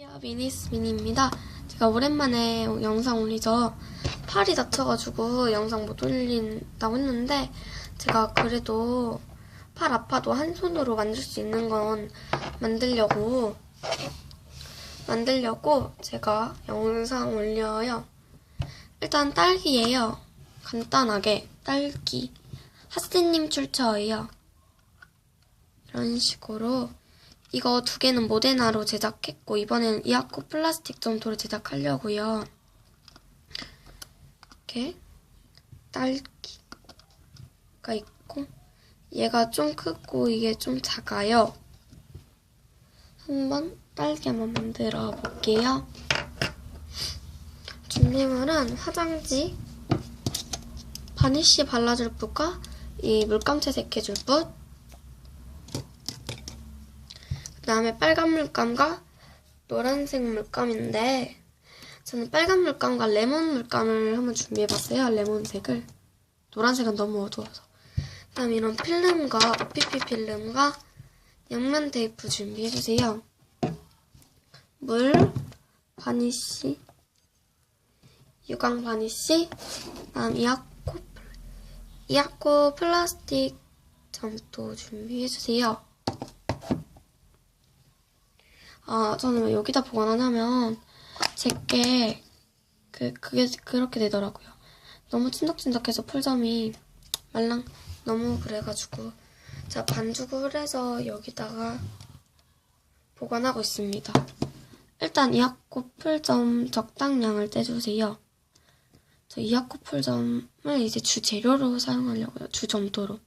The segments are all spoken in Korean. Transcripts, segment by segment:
안녕하세요. 미니스 미니입니다. 제가 오랜만에 영상 올리죠. 팔이 다쳐가지고 영상 못 올린다고 했는데 제가 그래도 팔 아파도 한 손으로 만들 수 있는 건 만들려고 만들려고 제가 영상 올려요. 일단 딸기예요. 간단하게 딸기. 하스님 출처예요. 이런 식으로 이거 두 개는 모데나로 제작했고 이번에는 이아코 플라스틱 점토로 제작하려고요. 이렇게 딸기가 있고 얘가 좀 크고 이게 좀 작아요. 한번 딸기 한번 만들어 볼게요. 준비물은 화장지, 바니쉬 발라줄 붓과 이 물감 채 색해줄 붓, 그 다음에 빨간 물감과 노란색 물감인데 저는 빨간 물감과 레몬 물감을 한번 준비해봤어요. 레몬색을. 노란색은 너무 어두워서. 그 다음에 이런 필름과 OPP 필름과 양면 테이프 준비해주세요. 물, 바니쉬, 유광 바니쉬, 그 다음 이아코, 플- 이아코 플라스틱 점토 준비해주세요. 아, 저는 왜 여기다 보관하냐면, 제게, 그, 그게, 그렇게 되더라고요. 너무 찐덕찐덕해서 풀점이 말랑, 너무 그래가지고, 제가 반죽을 해서 여기다가 보관하고 있습니다. 일단 이하코 풀점 적당량을 떼주세요. 저 이하코 풀점을 이제 주 재료로 사용하려고요. 주 점토로.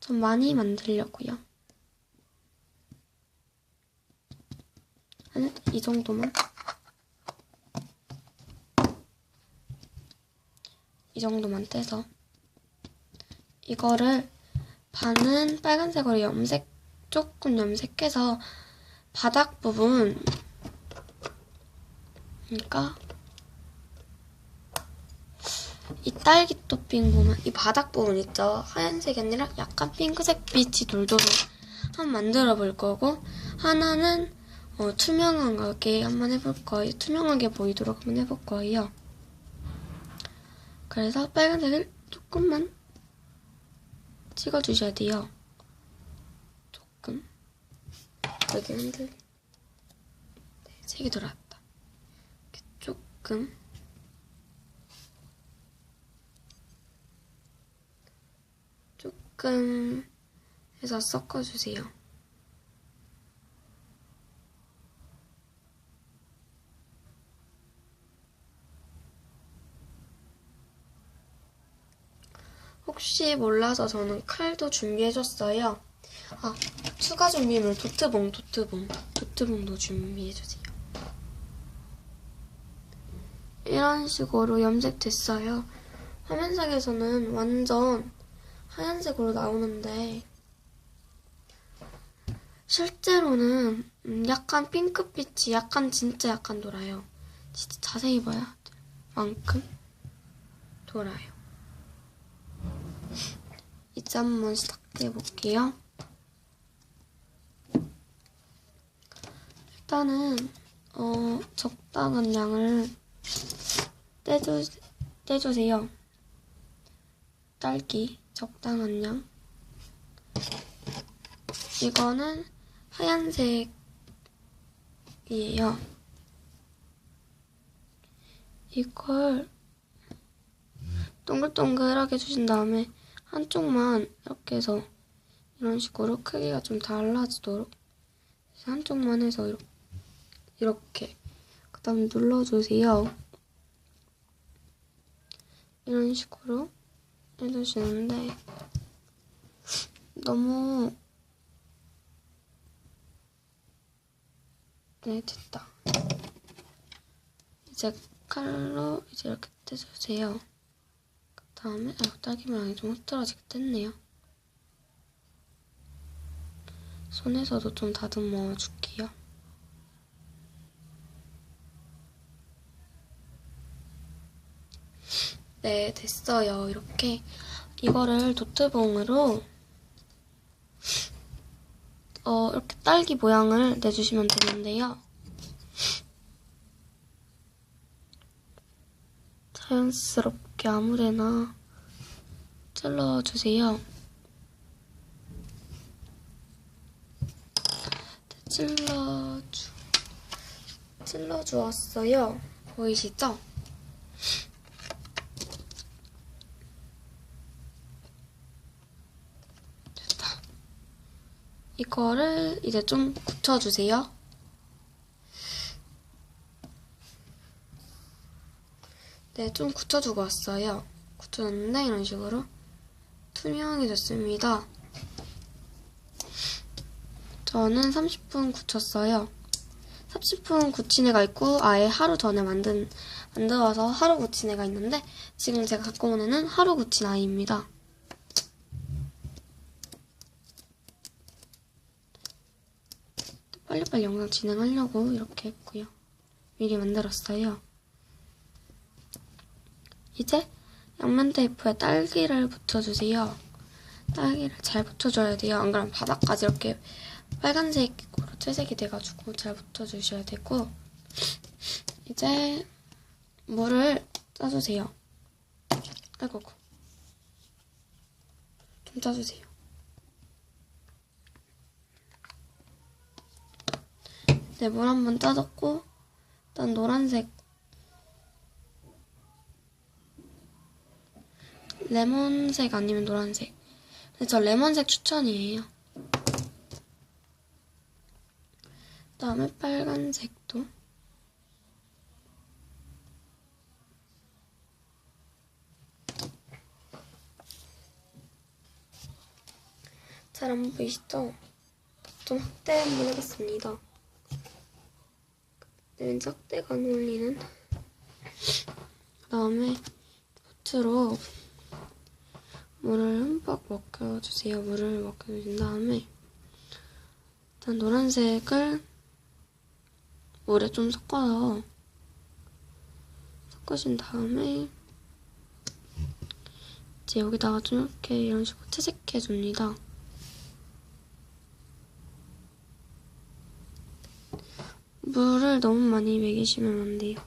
좀 많이 만들려고요. 한 이 정도만. 이 정도만 떼서 이거를 반은 빨간색으로 염색 조금 염색해서 바닥 부분 그러니까 이 딸기 토핑 보면 이 바닥 부분 있죠 하얀색이 아니라 약간 핑크색 빛이 돌도록 한번 만들어 볼 거고 하나는 어, 투명하게 한번 해볼 거예요. 투명하게 보이도록 한번 해볼 거예요. 그래서 빨간색을 조금만 찍어주셔야 돼요. 조금. 여기 흔들. 네, 색이 돌아왔다. 조금. 조금 해서 섞어주세요. 혹시 몰라서 저는 칼도 준비해줬어요. 아, 추가 준비물 도트봉, 도트봉. 도트봉도 준비해주세요. 이런 식으로 염색됐어요. 화면상에서는 완전 하얀색으로 나오는데 실제로는 음, 약간 핑크빛이 약간 진짜 약간 돌아요. 진짜 자세히 봐야 될 만큼 돌아요. 이제 한번 시작해 볼게요. 일단은 어, 적당한 양을 떼주, 떼주세요. 딸기 적당한 양. 이거는 하얀색이에요. 이걸 동글동글하게 해주신 다음에 한쪽만 이렇게 해서 이런 식으로 크기가 좀 달라지도록 한쪽만 해서 이렇게, 이렇게 그 다음 눌러주세요. 이런 식으로 해주시는데 너무 네 됐다. 이제 칼로 이제 이렇게 떼주세요. 그 다음에 아 딸기 모양이 좀 흐트러지게 됐네요. 손에서도 좀 다듬어 줄게요. 네, 됐어요. 이렇게 이거를 도트봉으로 어, 이렇게 딸기 모양을 내주시면 되는데요. 자연스럽게 아무데나 찔러주세요. 네, 찔러주, 찔러주었어요. 보이시죠? 됐다. 이거를 이제 좀 굳혀주세요. 네, 좀 굳혀주고 왔어요. 굳혀줬는데 이런 식으로 투명이 됐습니다. 저는 30분 굳혔어요. 30분 굳힌 애가 있고 아예 하루 전에 만든 만들어서 하루 굳힌 애가 있는데 지금 제가 갖고 온 애는 하루 굳힌 아이입니다. 빨리빨리 영상 진행하려고 이렇게 했고요. 미리 만들었어요. 이제 양면 테이프에 딸기를 붙여주세요. 딸기를 잘 붙여줘야 돼요. 안 그러면 바닥까지 이렇게 빨간색으로 채색이 돼가지고 잘 붙여주셔야 되고 이제 물을 짜주세요. 아이고 좀 짜주세요. 네, 물 한 번 짜줬고 일단 노란색 레몬색 아니면 노란색. 근데 저 레몬색 추천이에요. 그 다음에 빨간색도. 잘 안 보이시죠? 좀 확대 한번 해봤습니다. 네, 왠지 확대가 안 어울리는. 그 다음에 포트로 물을 흠뻑 먹여주세요. 물을 먹여주신 다음에 일단 노란색을 물에 좀 섞어서 섞으신 다음에 이제 여기다가 좀 이렇게 이런 식으로 채색해 줍니다. 물을 너무 많이 먹이시면 안 돼요.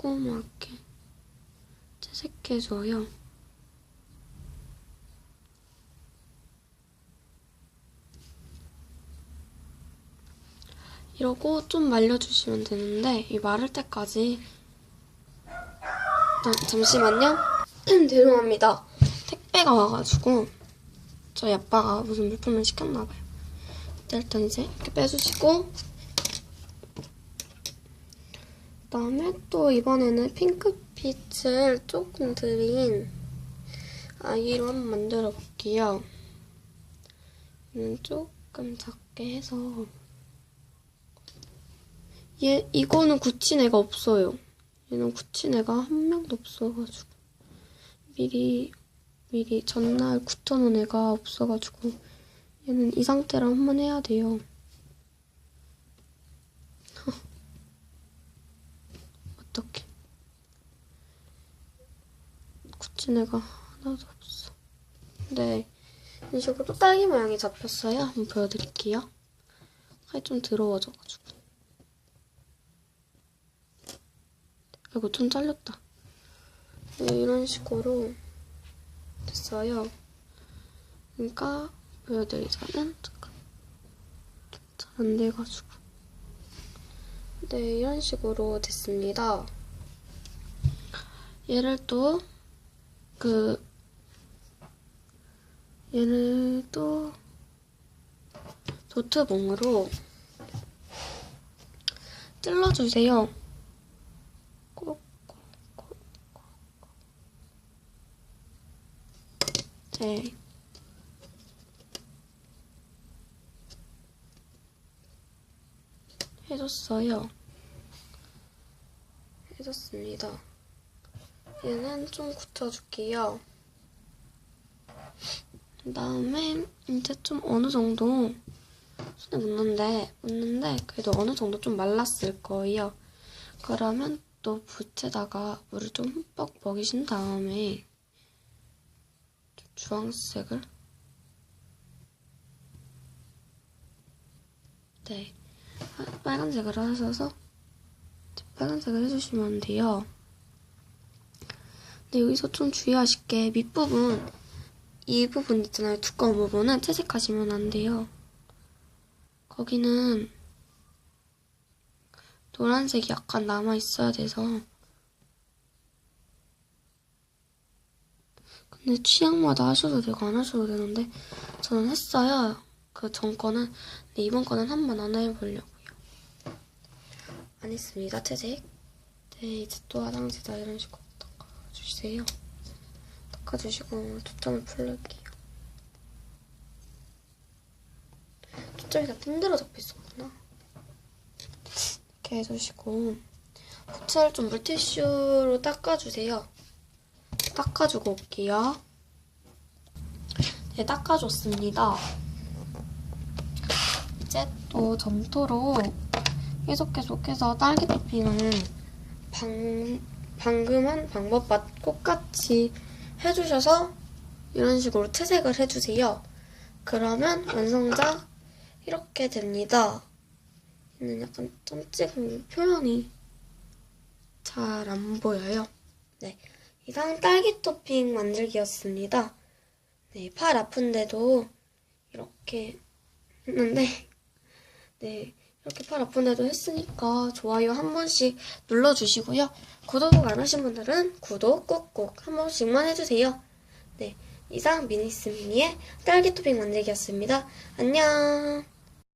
꼼꼼하게 채색해줘요. 이러고 좀 말려주시면 되는데 이 마를 때까지 아, 잠시만요. 죄송합니다. 택배가 와가지고 저희 아빠가 무슨 물품을 시켰나봐요. 일단 이제 이렇게 빼주시고 그다음에 또 이번에는 핑크빛을 조금 들인 아이로 한번 만들어 볼게요. 조금 작게 해서 얘 이거는 굳힌 애가 없어요. 얘는 굳힌 애가 한 명도 없어가지고 미리 미리 전날 굳혀놓은 애가 없어가지고 얘는 이 상태로 한번 해야 돼요. 어떡해. 굳힌 애가 하나도 없어. 네. 이런 식으로 또 딸기 모양이 잡혔어요. 한번 보여드릴게요. 살이 좀 더러워져가지고. 아이고, 좀 잘렸다. 네, 이런 식으로 됐어요. 그러니까 보여드리자면, 잠깐. 잘 안 돼가지고. 네, 이런 식으로 됐습니다. 얘를 또, 그, 얘를 또, 노트봉으로 찔러주세요. 꼭꼭꼭꼭. 네. 해줬어요. 해줬습니다. 얘는 좀 굳혀줄게요. 그 다음에 이제 좀 어느 정도 손에 묻는데 묻는데 그래도 어느 정도 좀 말랐을 거예요. 그러면 또 붓에다가 물을 좀 흠뻑 먹이신 다음에 좀 주황색을 네 하- 빨간색을 하셔서 빨간색을 해주시면 돼요. 근데 여기서 좀 주의하실 게 밑부분 이 부분 있잖아요. 두꺼운 부분은 채색하시면 안 돼요. 거기는 노란색이 약간 남아 있어야 돼서. 근데 취향마다 하셔도 되고 안 하셔도 되는데 저는 했어요. 그 전 거는 근데 이번 거는 한 번 안 해보려고요. 안 했습니다. 채색. 네 이제 또 화장지다 이런 식으로 닦아주세요. 닦아주시고 초점을 풀릴게요. 초점이 다 핀대로 잡혀 있었구나. 이렇게 해주시고 붓을 좀 물티슈로 닦아주세요. 닦아주고 올게요. 네, 닦아줬습니다. 이제 또 점토로 계속 계속해서 딸기 토핑을 방, 방금 한 방법과 똑같이 해주셔서 이런 식으로 채색을 해주세요. 그러면 완성작 이렇게 됩니다. 얘는 약간 점 찍은 표현이 잘 안 보여요. 네, 이상 딸기 토핑 만들기였습니다. 네, 팔 아픈데도 이렇게 했는데, 네, 이렇게 팔 아픈데도 했으니까 좋아요 한 번씩 눌러주시고요. 구독 안 하신 분들은 구독 꾹꾹 한 번씩만 해주세요. 네, 이상 미니스 미니의 딸기 토핑 만들기였습니다. 안녕!